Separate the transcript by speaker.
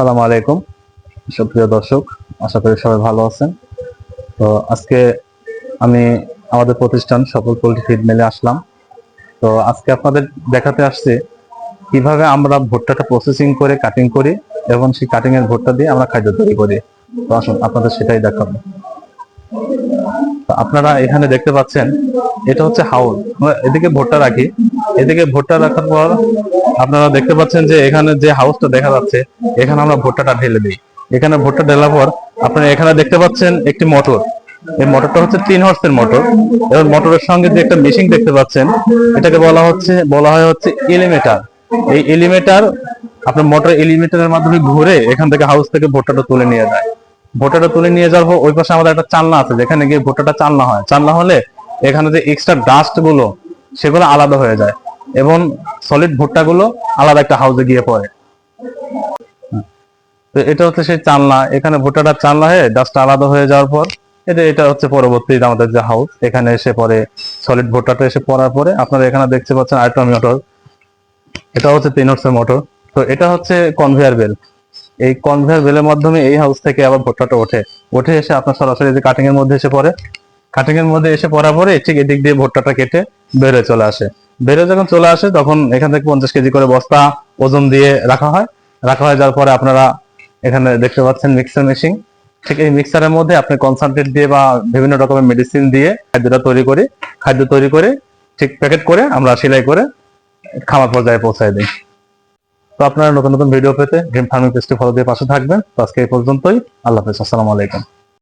Speaker 1: আসসালামু আলাইকুম। সুপ্রিয় দর্শক, আশা করি সবাই ভালো আছেন। তো আজকে আমি আমাদের প্রতিষ্ঠান সফল পোলট্রি ফিড মেলে আসলাম। তো আজকে আপনাদের দেখাতে আসছে কীভাবে আমরা ভুট্টাটা প্রসেসিং করে কাটিং করি এবং সেই কাটিং এর ভুট্টা দিয়ে আমরা খাদ্য তৈরি করি। তো আসুন, আপনাদের সেটাই দেখাবো। আপনারা এখানে দেখতে পাচ্ছেন, এটা হচ্ছে হাউস আমরা এদিকে ভুট্টা রাখি। এদিকে ভুট্টা রাখার পর আপনারা দেখতে পাচ্ছেন যে এখানে যে হাউসটা দেখা যাচ্ছে, এখানে আমরা ভুট্টাটা ঢেলে দিই। এখানে ভুট্টা ঢেলার পর আপনারা এখানে দেখতে পাচ্ছেন একটি মোটর। এই মোটরটা হচ্ছে তিন হর্সের মোটর। এবং মোটরের সঙ্গে যে একটা মেশিন দেখতে পাচ্ছেন, এটাকে বলা হচ্ছে, বলা হয় হচ্ছে এলিমেটার। এই এলিমেটার, আপনার মোটর এলিমেটারের মাধ্যমে ঘুরে এখান থেকে হাউস থেকে ভুট্টাটা তুলে নিয়ে যায়। ভুট্টাটা তুলে নিয়ে যাব ওই পাশে আমাদের একটা চালনা আছে, যেখানে গিয়ে ভুট্টাটা চালনা হয়। চালনা হলে এখানে যে এক্সট্রা ডাস্টগুলো, সেগুলো আলাদা হয়ে যায় এবং সলিড ভুট্টা গুলো আলাদা একটা হাউসে গিয়ে পড়ে। তো এটা হচ্ছে সেই চালনা। এখানে ভুট্টাটা চালনা হয়ে ডাস্ট আলাদা হয়ে যাওয়ার পর, এটা এটা হচ্ছে পরবর্তী আমাদের যে হাউস এখানে এসে পরে সলিড ভুট্টাটা এসে পড়ার পরে আপনারা এখানে দেখতে পাচ্ছেন আরেকটা মোটর। এটা হচ্ছে তিন মোটর তো এটা হচ্ছে কনভেয়ার বেল এই কনভেয়ার বেলের মাধ্যমে এই হাউস থেকে আবার ভুট্টাটা ওঠে। উঠে এসে আপনার সরাসরি যে কাটিং এর মধ্যে এসে পড়ে। কাটিং এর মধ্যে এসে পড়ার পরে ঠিক এদিক দিয়ে ভুট্টাটা কেটে বেড়ে চলে আসে। বেড়ে যখন চলে আসে, তখন এখান থেকে পঞ্চাশ কেজি করে বস্তা ওজন দিয়ে রাখা হয়। রাখা হয়ে যাওয়ার পরে আপনারা এখানে দেখতে পাচ্ছেন মিক্সার মেশিন ঠিক এই মিক্সারের মধ্যে আপনি কনসান্ট্রেট দিয়ে বা বিভিন্ন রকমের মেডিসিন দিয়ে খাদ্যটা তৈরি করি। খাদ্য তৈরি করে ঠিক প্যাকেট করে আমরা সেলাই করে খামার পর্যায়ে পৌঁছায় দিই। তো আপনারা নতুন নতুন ভিডিও পেতে ড্রিম ফার্মিং পেজটি ফলো দিয়ে পাশে থাকবেন। তো আজকে এই পর্যন্তই। আল্লাহ হাফেজ। আসসালামু আলাইকুম।